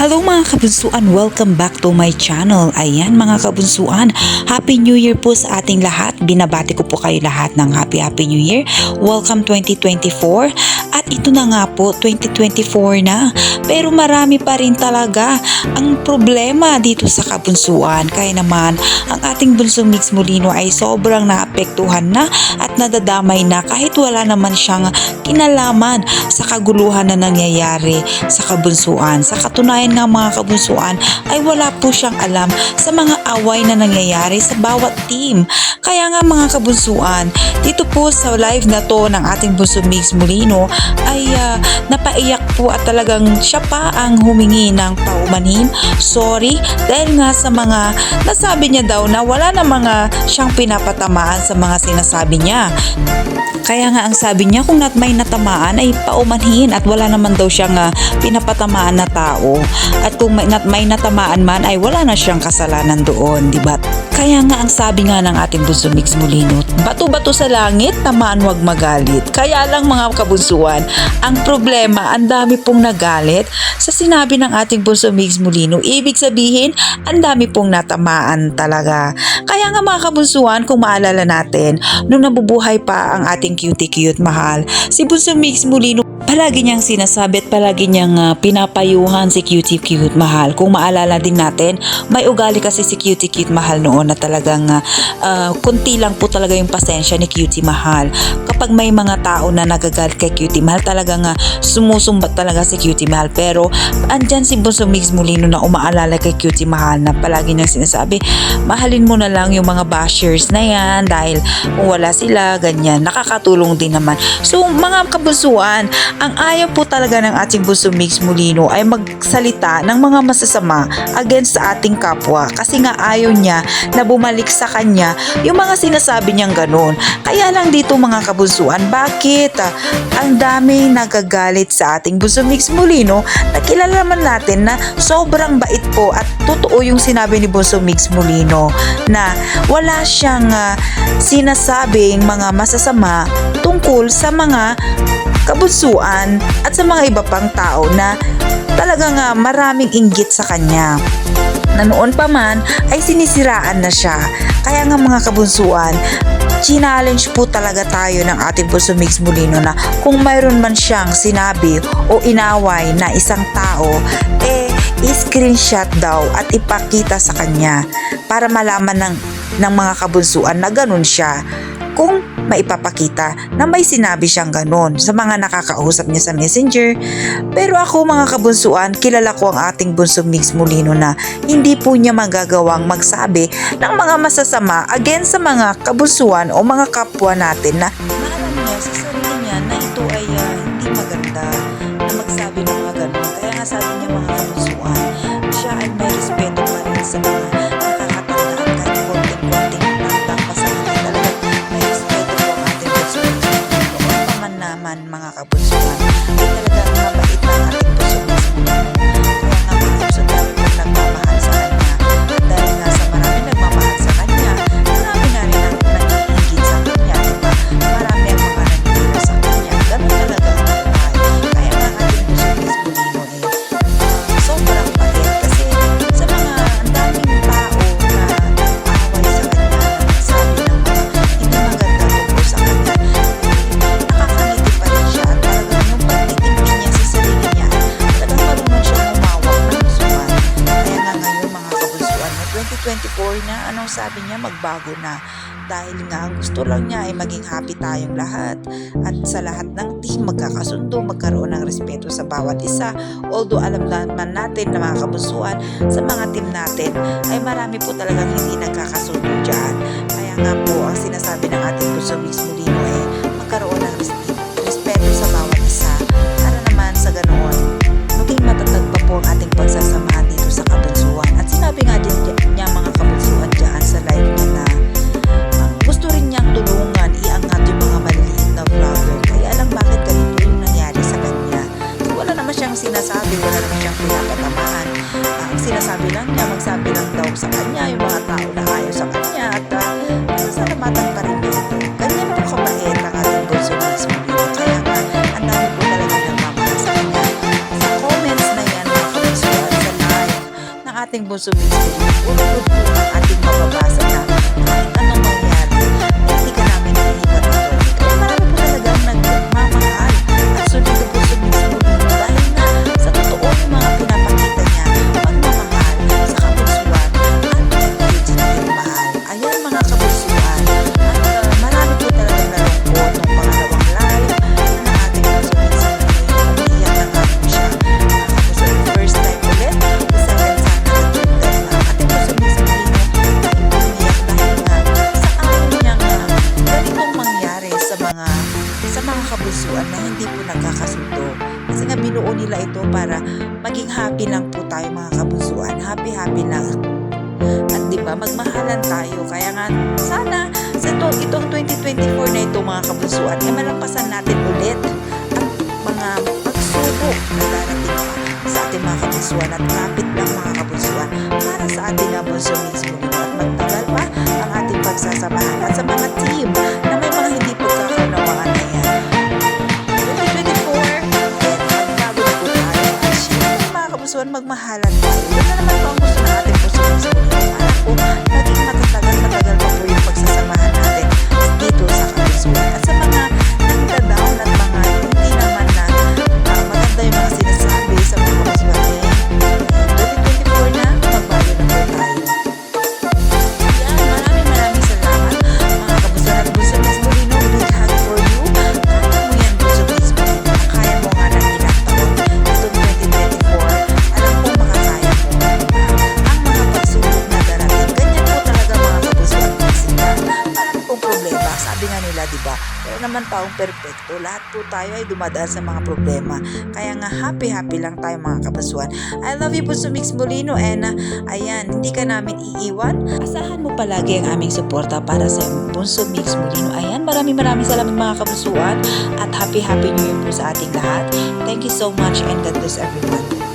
Hello mga kabunsuan, welcome back to my channel. Ayan mga kabunsuan, Happy New Year po sa ating lahat. Binabati ko po kayo lahat ng Happy Happy New Year. Welcome 2024. At ito na nga po, 2024 na. Pero marami pa rin talaga ang problema dito sa kabunsuan. Kaya naman, ang ating bunsong Mix Molino ay sobrang naapektuhan na at nadadamay na kahit wala naman siyang kinalaman sa kaguluhan na nangyayari sa kabunsuan. Sa katunayan nga mga kabunsuan ay wala po siyang alam sa mga away na nangyayari sa bawat team. Kaya nga mga kabunsuan, dito po sa live na to ng ating bunso Mix Molino ay ah, napaiyak po at talagang siya pa ang humingi ng paumanhin. Sorry dahil nga sa mga nasabi niya daw na wala na mga siyang pinapatamaan sa mga sinasabi niya. Kaya nga ang sabi niya kung nat may natamaan ay paumanhin at wala naman daw siyang ah, pinapatamaan na tao. At kung may, nat may natamaan man ay wala na siyang kasalanan doon, di ba? Kaya nga ang sabi nga ng ating bunso Mix Molino, bato-bato sa langit, tamaan wag magalit. Kaya lang mga kabunsuan, ang problema, ang dami pong nagalit sa sinabi ng ating bunso Mix Molino. Ibig sabihin, ang dami pong natamaan talaga. Kaya nga mga kabunsuan, kung maalala natin, nung nabubuhay pa ang ating cutie cute mahal, si bunso Mix Molino palagi niyang sinasabi at palagi niyang ah, pinapayuhan si Cutie Cute Mahal. Kung maalala din natin, may ugali kasi si Cutie Cute Mahal noon na talagang ah, kunti lang po talaga yung pasensya ni Cutie Mahal. Kapag may mga tao na nagagalit kay Cutie Mahal, talagang uh, sumusumbat talaga si Cutie Mahal. Pero andyan si Bunso Mix Molino na umaalala kay Cutie Mahal na palagi niyang sinasabi, mahalin mo na lang yung mga bashers na yan dahil kung wala sila, ganyan, nakakatulong din naman. So mga kabunsuan, ang ayaw po talaga ng ating Bunso Mix Molino ay magsalita ng mga masasama against sa ating kapwa kasi nga ayaw niya na bumalik sa kanya yung mga sinasabi niyang ganun. Kaya lang dito mga kabunsuan, bakit ah, ang dami nagagalit sa ating Bunso Mix Molino na kilala naman natin na sobrang bait po at totoo yung sinabi ni Bunso Mix Molino na wala siyang ah, sinasabing mga masasama tungkol sa mga kabunsuan at sa mga iba pang tao na talagang nga maraming inggit sa kanya. Na noon pa man ay sinisiraan na siya. Kaya nga mga kabunsuan, challenge po talaga tayo ng ating Bunso Mix Molino na kung mayroon man siyang sinabi o inaway na isang tao, eh i-screenshot daw at ipakita sa kanya para malaman ng, ng mga kabunsuan na ganun siya kung maipapakita na may sinabi siyang ganun sa mga nakakausap niya sa messenger. Pero ako mga kabunsuan, kilala ko ang ating bunso Mix Molino na hindi po niya magagawang magsabi ng mga masasama against sa mga kabunsuan o mga kapwa natin na naalam niya sa niya na ito ay ah, hindi maganda na magsabi ng mga ganun. Kaya nga sabi niya mga kabunsuan, siya ay may respeto rin sa mga naman mga kabunsuan, 24 na, anong sabi niya magbago na. Dahil nga ang gusto lang niya ay maging happy tayong lahat. At sa lahat ng team, magkakasundo, magkaroon ng respeto sa bawat isa. Although alam naman natin na mga kabusuan sa mga team natin ay marami po talagang hindi nagkakasundo dyan. ating bunso ang ating mababasa na kapusuan na hindi po nagkakasundo. Kasi nga binuo nila ito para maging happy lang po tayo mga kapusuan. Happy-happy lang. At di ba magmahalan tayo. Kaya nga sana sa to, itong 2024 na ito mga kapusuan, ay malampasan natin ulit ang mga pagsubok na darating sa ating mga kapusuan at kapit lang mga kapusuan para sa ating mga kapuso mismo. At magtagal pa ang ating pagsasamahan at sa mga team solusyon magmahalan pa. Ito na naman po ang gusto natin po sa mga anak po. Naging matatagal-matagal pa po yung pagsasamahan natin dito sa kalusuan at sa mga naman taong perfecto. Lahat po tayo ay dumadaan sa mga problema. Kaya nga happy-happy lang tayo mga kapasuan. I love you po so Mix Molino and ah, ayan, hindi ka namin iiwan. Asahan mo palagi ang aming suporta para sa Bunso Mix Molino. Ayan, maraming maraming salamat mga kapasuan at happy-happy new year po sa ating lahat. Thank you so much and God bless everyone.